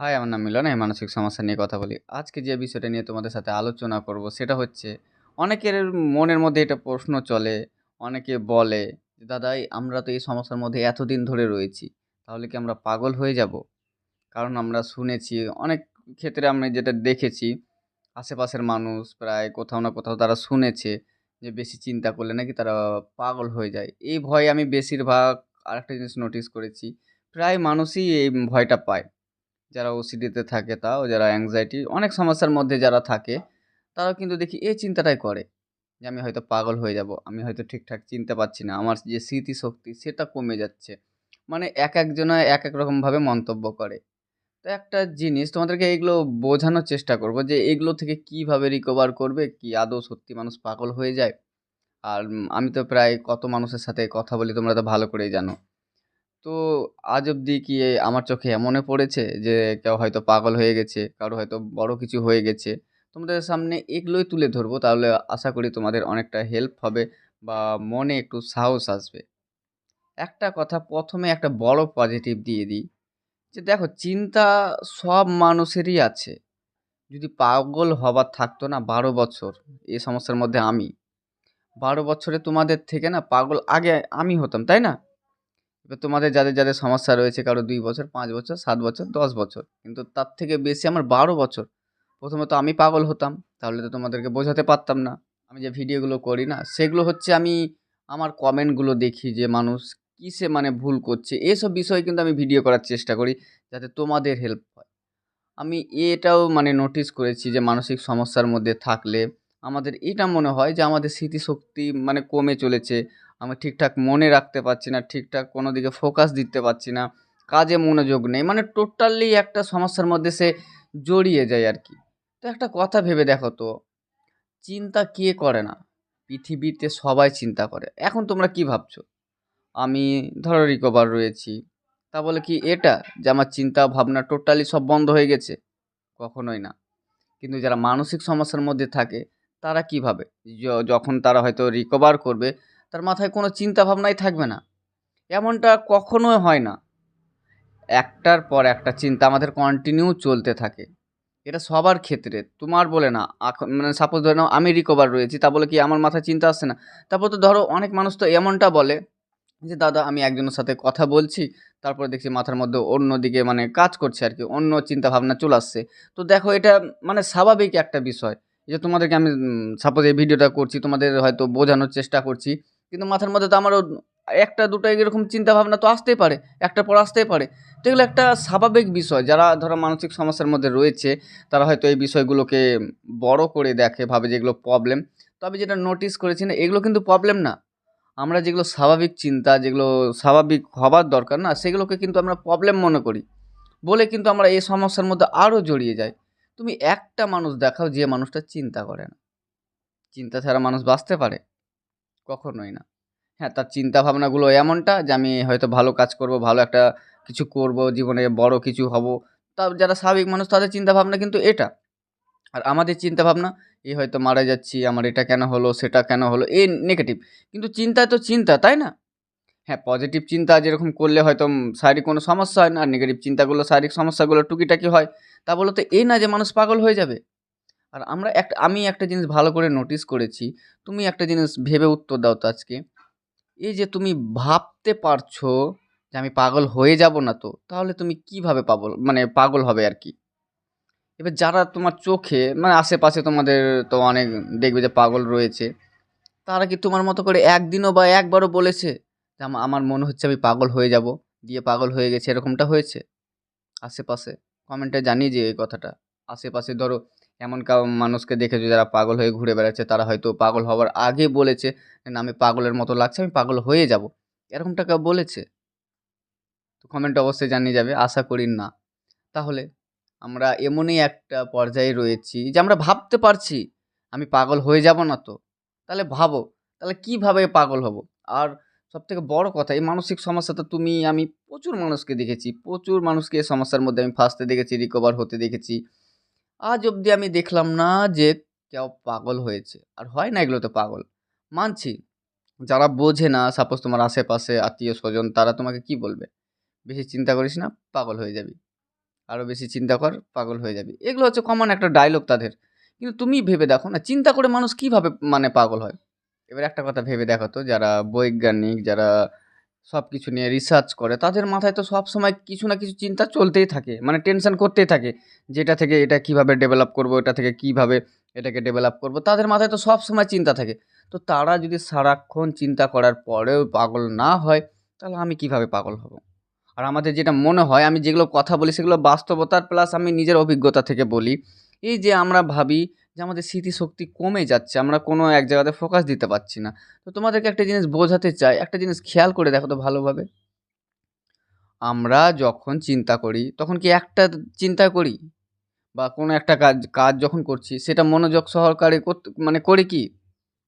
High, আমার নাম মিলন। আমি মানসিক সমস্যা নিয়ে কথা বলি। আজকে যে বিষয়টা নিয়ে তোমাদের সাথে আলোচনা করব, সেটা হচ্ছে, অনেকের মনের মধ্যে এটা প্রশ্ন চলে, অনেকে বলে যে, দাদা আমরা তো এই সমস্যার মধ্যে এতদিন ধরে রয়েছি, তাহলে কি আমরা পাগল হয়ে যাব? কারণ আমরা শুনেছি, অনেক ক্ষেত্রে আমরা যেটা দেখেছি, আশেপাশের মানুষ প্রায় কোথাও না কোথাও তারা শুনেছে যে, বেশি চিন্তা করলে নাকি তারা পাগল হয়ে যায়। এই ভয় আমি বেশিরভাগ আরেকটা জিনিস নোটিস করেছি, প্রায় মানুষই এই ভয়টা পায়। যারা ওসিডিতে থাকে তাও, যারা অ্যাংজাইটি অনেক সমস্যার মধ্যে যারা থাকে, তারাও কিন্তু দেখি এই চিন্তাটাই করে যে আমি হয়তো পাগল হয়ে যাব, আমি হয়তো ঠিকঠাক চিনতে পারছি না, আমার যে স্মৃতিশক্তি সেটা কমে যাচ্ছে। মানে এক একজনে এক এক রকমভাবে মন্তব্য করে। তো একটা জিনিস তোমাদেরকে এগুলো বোঝানোর চেষ্টা করব যে এগুলো থেকে কীভাবে রিকভার করবে, কি আদৌ সত্যি মানুষ পাগল হয়ে যায়? আর আমি তো প্রায় কত মানুষের সাথে কথা বলি তোমরা তো ভালো করেই জানো। তো আজ অবধি কি আমার চোখে এমনে পড়েছে যে কেউ হয়তো পাগল হয়ে গেছে, কারও হয়তো বড় কিছু হয়ে গেছে। তোমাদের সামনে এগুলোই তুলে ধরবো তাহলে আশা করি তোমাদের অনেকটা হেল্প হবে বা মনে একটু সাহস আসবে। একটা কথা প্রথমে একটা বড় পজিটিভ দিয়ে দিই যে দেখো চিন্তা সব মানুষেরই আছে। যদি পাগল হবার থাকতো না ১২ বছর এই সমস্যার মধ্যে আমি। ১২ বছরে তোমাদের থেকে না পাগল আগে আমি হতাম, তাই না? এবার তোমাদের যাদের, যাদের সমস্যা রয়েছে কারও ২ বছর, ৫ বছর, ৭ বছর, ১০ বছর। কিন্তু তার থেকে বেশি আমার ১২ বছর। প্রথমত আমি পাগল হতাম। তাহলে তো তোমাদেরকে বোঝাতে পারতাম না। আমি যে ভিডিওগুলো করি না, সেগুলো হচ্ছে আমি আমার কমেন্টগুলো দেখি যে মানুষ কিসে মানে ভুল করছে। এসব বিষয়ে কিন্তু আমি ভিডিও করার চেষ্টা করি যাতে তোমাদের হেল্প হয়। আমি এটাও মানে নোটিস করেছি যে মানসিক সমস্যার মধ্যে থাকলে আমাদের এটা মনে হয় যে আমাদের স্মৃতিশক্তি মানে কমে চলেছে। আমি ঠিকঠাক মনে রাখতে পারছি না, ঠিকঠাক কোনো দিকে ফোকাস দিতে পারছি না। কাজে মনোযোগ নেই। মানে টোটালি একটা সমস্যার মধ্যে সে জড়িয়ে যায় আর কি তো একটা কথা ভেবে দেখো তো, চিন্তা কে করে না? পৃথিবীতে সবাই চিন্তা করে। এখন তোমরা কি ভাবছ? আমি ধরো রিকভার রয়েছি। তা বলে কি এটা যে আমার চিন্তা ভাবনা টোটালি সব বন্ধ হয়ে গেছে? কখনোই না। কিন্তু যারা মানসিক সমস্যার মধ্যে থাকে তারা কি ভাবে? য যখন তারা হয়তো রিকভার করবে তার মাথায় কোনো চিন্তা ভাবনাই থাকবে না। এমনটা কখনোই হয় না। একটার পর একটা চিন্তা আমাদের কন্টিনিউ চলতে থাকে। এটা সবার ক্ষেত্রে। তোমার বলে না। মানে সাপোজ ধরে নাও আমি রিকভার রয়েছি। তা বলে কি আমার মাথায় চিন্তা আসছে না? তারপর তো ধরো অনেক মানুষ তো এমনটা বলে যে, "দাদা আমি একজনের সাথে কথা বলছি। তারপরে দেখছি মাথার মধ্যে অন্যদিকে মানে কাজ করছে আর কি অন্য চিন্তাভাবনা চলে আসছে।" তো দেখো এটা মানে স্বাভাবিক একটা বিষয়। যে তোমাদেরকে আমি সাপোজ এই ভিডিওটা করছি, তোমাদের হয়তো বোঝানোর চেষ্টা করছি। কিন্তু মাথার মধ্যে তো আমারও ১ টা ২ টা এরকম চিন্তাভাবনা তো আসতেই পারে। একটার পর আসতেই পারে। তো এগুলো একটা স্বাভাবিক বিষয়। যারা ধরো মানসিক সমস্যার মধ্যে রয়েছে, তারা হয়তো এই বিষয়গুলোকে বড় করে দেখে, ভাবে যে এগুলো প্রবলেম। তো আমি যেটা নোটিস করেছি না, এগুলো কিন্তু প্রবলেম না। আমরা যেগুলো স্বাভাবিক চিন্তা, যেগুলো স্বাভাবিক হবার দরকার না, সেগুলোকে কিন্তু আমরা প্রবলেম মনে করি। বলে কিন্তু আমরা এই সমস্যার মধ্যে আরও জড়িয়ে যাই। তুমি একটা মানুষ দেখাও যে মানুষটা চিন্তা করে না। চিন্তা ছাড়া মানুষ বাঁচতে পারে? কখনোই না। হ্যাঁ, তার চিন্তাভাবনাগুলো এমনটা যে আমি হয়তো ভালো কাজ করব, ভালো একটা কিছু করব, জীবনে বড় কিছু হব। তা যারা স্বাভাবিক মানুষ তাদের চিন্তাভাবনা কিন্তু এটা। আর আমাদের চিন্তাভাবনা, এই হয়তো মারা যাচ্ছি, আমার এটা কেন হলো, সেটা কেন হলো, এই নেগেটিভ। কিন্তু চিন্তা তো চিন্তা, তাই না? হ্যাঁ, পজিটিভ চিন্তা যেরকম করলে হয়তো শারীরিক কোনো সমস্যা হয় না। আর নেগেটিভ চিন্তাগুলো শারীরিক সমস্যাগুলো টুকিটাকি হয়। তা বলে তো এই না যে মানুষ পাগল হয়ে যাবে। আর আমরা একটা আমি একটা জিনিস ভালো করে নোটিস করেছি। তুমি একটা জিনিস ভেবে উত্তর দাও তো আজকে। এই যে তুমি ভাবতে পারছ যে আমি পাগল হয়ে যাব না তো? তাহলে তুমি কীভাবে পাগল মানে পাগল হবে আর কি এবার যারা তোমার চোখে মানে আশেপাশে তোমাদের তো অনেক দেখবে যে পাগল রয়েছে। তারা কি তোমার মতো করে একদিনও বা একবারও বলেছে যে আমার মনে হচ্ছে আমি পাগল হয়ে যাব, দিয়ে পাগল হয়ে গেছে এরকমটা হয়েছে? আশেপাশে? কমেন্টে জানিয়ে যে এই কথাটা। আশেপাশে ধরো এমন কাও মানুষকে দেখেছ যারা পাগল হয়ে ঘুরে বেড়াচ্ছে, তারা হয়তো পাগল হওয়ার আগে বলেছে, "না আমি পাগলের মতো লাগছে, আমি পাগল হয়ে যাব।" এরকমটা কেউ বলেছে? তো কমেন্ট অবশ্যই জানিয়ে যাবে। আশা করি না। তাহলে আমরা এমনই একটা পর্যায়ে রয়েছি যে আমরা ভাবতে পারছি, আমি পাগল হয়ে যাব না তো? তাহলে ভাবো, তাহলে কীভাবে পাগল হব? আর সবথেকে বড় কথা এই মানসিক সমস্যা তো তুমি আমি প্রচুর মানুষকে দেখেছি। প্রচুর মানুষকে এই সমস্যার মধ্যে আমি ফাঁসতে দেখেছি, রিকভার হতে দেখেছি। আজ অবধি আমি দেখলাম না যে কেউ পাগল হয়েছে। আর হয় না এগুলোতে পাগল। মানছি, যারা বোঝে না সাপোজ তোমার আশেপাশে আত্মীয় স্বজন তারা তোমাকে কি বলবে? বেশি চিন্তা করিস না, পাগল হয়ে যাবি। আরও বেশি চিন্তা কর পাগল হয়ে যাবি এগুলো হচ্ছে কমন একটা ডায়লগ তাদের কিন্তু তুমি ভেবে দেখো না চিন্তা করে মানুষ কীভাবে মানে পাগল হয় এবার একটা কথা ভেবে দেখো তো যারা বৈজ্ঞানিক যারা সব কিছু নিয়ে রিসার্চ করে। তাদের মাথায় তো সব সময় কিছু না কিছু চিন্তা চলতেই থাকে মানে টেনশন করতেই থাকে যেটা থেকে এটা কীভাবে ডেভেলপ করব, এটা থেকে কীভাবে এটাকে ডেভেলপ করব, তাদের মাথায় তো সব সময় চিন্তা থাকে। তো তারা যদি সারাক্ষণ চিন্তা করার পরেও পাগল না হয়, তাহলে আমি কীভাবে পাগল হব? আর আমাদের যেটা মনে হয়, আমি যেগুলো কথা বলি সেগুলো বাস্তবতার প্লাস আমি নিজের অভিজ্ঞতা থেকে বলি। এই যে আমরা ভাবি যে আমাদের স্মৃতিশক্তি কমে যাচ্ছে, আমরা কোনো এক জায়গাতে ফোকাস দিতে পারছি না। তো তোমাদেরকে একটা জিনিস বোঝাতে চাই, একটা জিনিস খেয়াল করে দেখো তো ভালোভাবে। আমরা যখন চিন্তা করি, তখন কি একটা চিন্তা করি? বা কোনো একটা কাজ কাজ যখন করছি, সেটা মনোযোগ সহকারে মানে করি কি?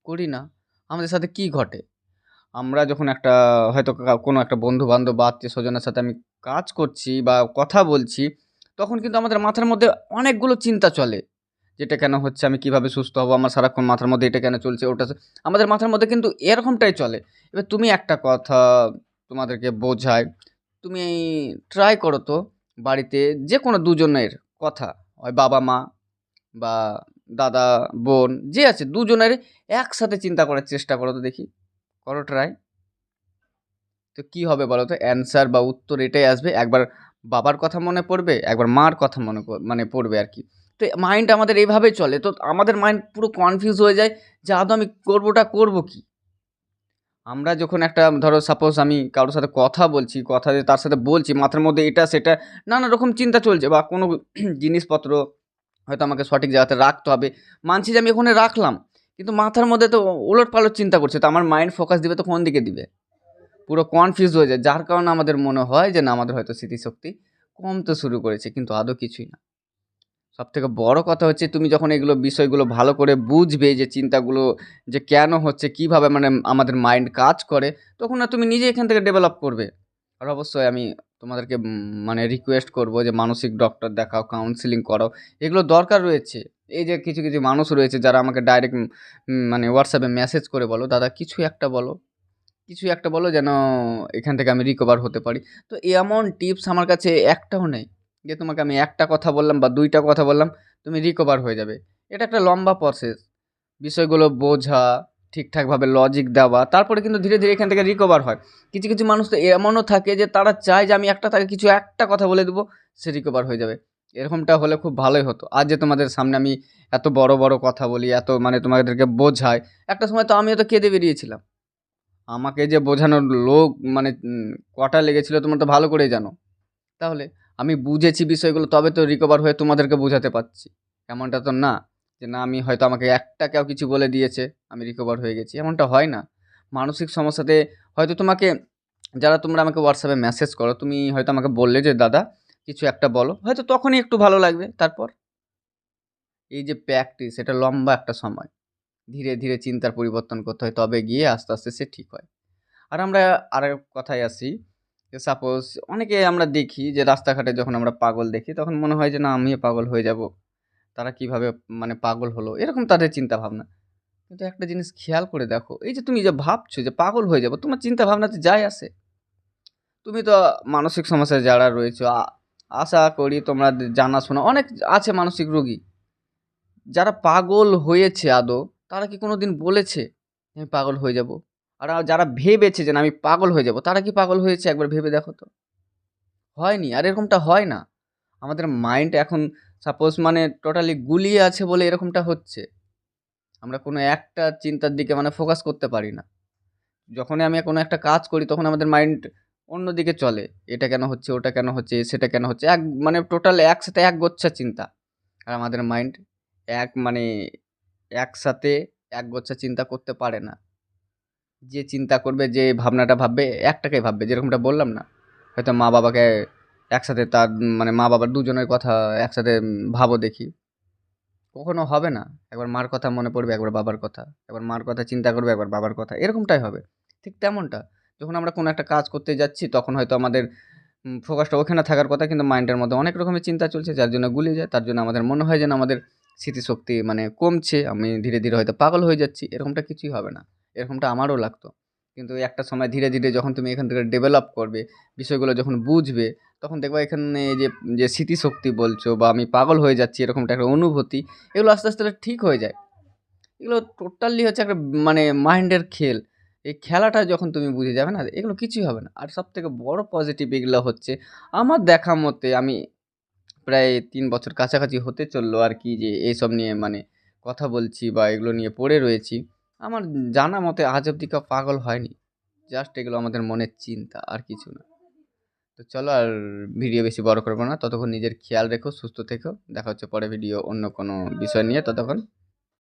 করি না। আমাদের সাথে কি ঘটে? আমরা যখন একটা, হয়তো কোনো একটা বন্ধু বান্ধব বা আত্মীয় স্বজনের সাথে আমি কাজ করছি বা কথা বলছি, তখন কিন্তু আমাদের মাথার মধ্যে অনেকগুলো চিন্তা চলে। যেটা কেন হচ্ছে, আমি কীভাবে সুস্থ হব, আমার সারাক্ষণ মাথার মধ্যে এটা কেন চলছে, ওটা আমাদের মাথার মধ্যে কিন্তু এরকমটাই চলে। এবার তুমি একটা কথা তোমাদেরকে বোঝায় তুমি ট্রাই করো তো বাড়িতে যে কোনো দুজনের কথা, হয় বাবা মা বা দাদা, বোন, যে আছে দুজনের একসাথে চিন্তা করার চেষ্টা করো তো দেখি, করো ট্রাই তো কী হবে বলো তো? অ্যান্সার বা উত্তর এটাই আসবে, একবার বাবার কথা মনে পড়বে, একবার মার কথা মনে মানে পড়বে আর কি। তো মাইন্ড আমাদের এইভাবেই চলে, তো আমাদের মাইন্ড পুরো কনফিউজ হয়ে যায় যে আদৌ আমি করবোটা করব কি? আমরা যখন একটা, ধরো সাপোজ আমি কারোর সাথে কথা বলছি, কথা তার সাথে বলছি, মাথার মধ্যে এটা, সেটা, নানা রকম চিন্তা চলছে বা কোনো জিনিসপত্র হয়তো আমাকে সঠিক জায়গাতে রাখতে হবে, মানছি যে আমি ওখানে রাখলাম, কিন্তু মাথার মধ্যে তো ওলট পালট চিন্তা করছে, তো আমার মাইন্ড ফোকাস দিবে তো কোন দিকে দিবে? পুরো কনফিউজ হয়ে যায়, যার কারণে আমাদের মনে হয় যে না, আমাদের হয়তো স্মৃতিশক্তি কমতে শুরু করেছে, কিন্তু আদৌ কিছুই না। সব থেকে বড় কথা হচ্ছে তুমি যখন এগুলো বিষয়গুলো ভালো করে বুঝবে যে চিন্তাগুলো যে কেন হচ্ছে, কীভাবে মানে আমাদের মাইন্ড কাজ করে, তখন না তুমি নিজে এখান থেকে ডেভেলপ করবে। আর অবশ্যই আমি তোমাদেরকে মানে রিকোয়েস্ট করব যে মানসিক ডক্টর দেখাও কাউন্সিলিং করো এগুলো দরকার রয়েছে। এই যে কিছু কিছু মানুষ রয়েছে যারা আমাকে ডাইরেক্ট মানে হোয়াটসঅ্যাপে মেসেজ করে বলো, দাদা কিছু একটা বলো, কিছু একটা বলো যেন এখান থেকে আমি রিকভার হতে পারি। তো এমন টিপস আমার কাছে একটাও নেই। যে তোমাকে আমি একটা কথা বললাম বা দুইটা কথা বললাম, তুমি রিকভার হয়ে যাবে। এটা একটা লম্বা প্রসেস বিষয়গুলো বোঝা, ঠিকঠাকভাবে লজিক দেওয়া, তারপরে কিন্তু ধীরে ধীরে এখান থেকে রিকভার হয়। কিছু কিছু মানুষ তো এমনও থাকে যে তারা চায় যে আমি একটা তাকে কিছু একটা কথা বলে দেবো, সে রিকভার হয়ে যাবে। এরকমটা হলে খুব ভালোই হতো। আজ যে তোমাদের সামনে আমি এত বড় বড় কথা বলি, এত মানে তোমাদেরকে বোঝাই, একটা সময় তো আমিও তো কেঁদে বেরিয়েছিলাম। আমাকে যে বোঝানোর লোক মানে কটা লেগেছিল তোমরা তো ভালো করেই জানো। তাহলে আমি বুঝেছি বিষয়গুলো, তবে তো রিকভার হয়ে তোমাদেরকে বোঝাতে পারছি। এমনটা তো না, যে না, আমি হয়তো আমাকে একটা কেউ কিছু বলে দিয়েছে, আমি রিকভার হয়ে গেছি। এমনটা হয় না। মানসিক সমস্যাতে হয়তো তোমাকে, যারা তোমরা আমাকে হোয়াটসঅ্যাপে মেসেজ করো, তুমি হয়তো আমাকে বললে যে, দাদা, কিছু একটা বলো। হয়তো তখনই একটু ভালো লাগবে, তারপর? এই যে প্র্যাকটিস এটা লম্বা একটা সময়। ধীরে ধীরে চিন্তার পরিবর্তন করতে হয়, তবে গিয়ে আস্তে আস্তে সে ঠিক হয়। আর আমরা আরেক কথায় আসি সাপোজ অনেকে আমরা দেখি যে রাস্তাঘাটে যখন আমরা পাগল দেখি, তখন মনে হয় যে না, আমিও পাগল হয়ে যাব। তারা কীভাবে মানে পাগল হলো? এরকম তাদের চিন্তা ভাবনা কিন্তু একটা জিনিস খেয়াল করে দেখো, এই যে তুমি যে ভাবছ যে পাগল হয়ে যাব, তোমার চিন্তা ভাবনাতে যাই আসে তুমি তো মানসিক সমস্যায় যারা রয়েছে আশা করি তোমরা জানাশোনা, অনেক আছে মানসিক রোগী। যারা পাগল হয়েছে আদৌ, তারা কি কোনো দিন বলেছে আমি পাগল হয়ে যাব? আর, যারা ভেবেছে যে না, আমি পাগল হয়ে যাব, তারা কি পাগল হয়েছে? একবার ভেবে দেখো তো। হয়নি, আর এরকমটা হয় না। আমাদের মাইন্ড এখন সাপোজ মানে টোটালি গুলিয়ে আছে বলে এরকমটা হচ্ছে। আমরা কোনো একটা চিন্তার দিকে মানে ফোকাস করতে পারি না। যখনই আমি কোনো একটা কাজ করি, তখন আমাদের মাইন্ড অন্যদিকে চলে। এটা কেন হচ্ছে, ওটা কেন হচ্ছে, সেটা কেন হচ্ছে, এক মানে টোটাল একসাথে এক গোচ্ছা চিন্তা। আর আমাদের মাইন্ড এক মানে একসাথে এক গোচ্ছা চিন্তা করতে পারে না। যে চিন্তা করবে, যে ভাবনাটা ভাববে, একটাকেই ভাববে, যেরকমটা বললাম না। হয়তো মা বাবাকে একসাথে তার মানে মা বাবার দুজনের কথা একসাথে ভাবো দেখি। কখনো হবে না। একবার মার কথা মনে পড়বে, একবার বাবার কথা। একবার মার কথা চিন্তা করবে, একবার বাবার কথা। এরকমটাই হবে। ঠিক তেমনটা। যখন আমরা কোনো একটা কাজ করতে যাচ্ছি, তখন হয়তো আমাদের ফোকাসটা ওখানে থাকার কথা, কিন্তু মাইন্ডের মধ্যে অনেক রকমের চিন্তা চলছে, যার জন্য গুলিয়ে যায়, তার জন্য আমাদের মনে হয় যেন আমাদের স্মৃতিশক্তি মানে কমছে। আমি ধীরে ধীরে হয়তো পাগল হয়ে যাচ্ছি, এরকমটা কিছুই হবে না। এরকমটা আমারও লাগতো। কিন্তু একটা সময় ধীরে ধীরে যখন তুমি এখান থেকে ডেভেলপ করবে, বিষয়গুলো যখন বুঝবে, তখন দেখবা এখানে যে যে স্মৃতিশক্তি বলছো বা আমি পাগল হয়ে যাচ্ছি এরকমটা একটা অনুভূতি, এগুলো আস্তে আস্তে ঠিক হয়ে যায়। এগুলো টোটালি হচ্ছে একটা মানে মাইন্ডের খেল। এই খেলাটা যখন তুমি বুঝে যাবে না, এগুলো কিছুই হবে না। আর সব থেকে বড় পজিটিভ এগুলো হচ্ছে, আমার দেখা মতে আমি প্রায় তিন বছর কাছাকাছি হতে চলল আর কি যে, এইসব নিয়ে মানে কথা বলছি বা এগুলো নিয়ে পড়ে রয়েছি। আমার জানা মতে আজ অব্দি কেউ পাগল হয়নি। জাস্ট এগুলো আমাদের মনের চিন্তা, আর কিছু না। তো চলো আর ভিডিও বেশি বড় করব না। ততক্ষণ নিজের খেয়াল রেখো, সুস্থ থেকো। দেখা হচ্ছে পরে ভিডিও অন্য কোনো বিষয় নিয়ে। ততক্ষণ